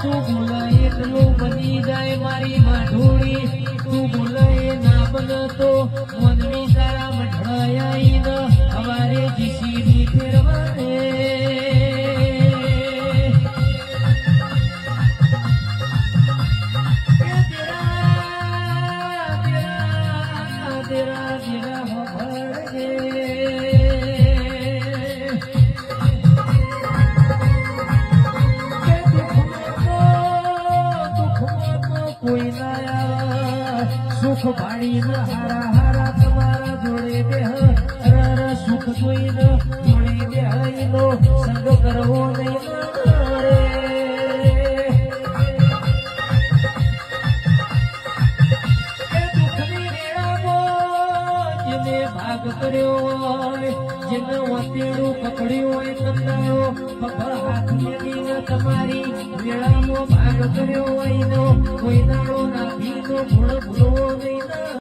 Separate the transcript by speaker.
Speaker 1: તું બોલાય એટલું બની જાય મારી માઢોળી તેરા દિના ભરગે કોઈ ના સુખ પાડી હારા હારા તમારા જોડે દેહ સુખ જોઈને જોડે દેહ સંગ કરવો નહીં ભાગ કર્યો હોય, જેને વતેડું પકડ્યું હોય કંદાયો પગળ હાથ મેલીને તમારી વેળામાં ભાગ કર્યો હોય નો કોઈ દાડો નાભીનો ગુણ ભૂલવો નહીં ના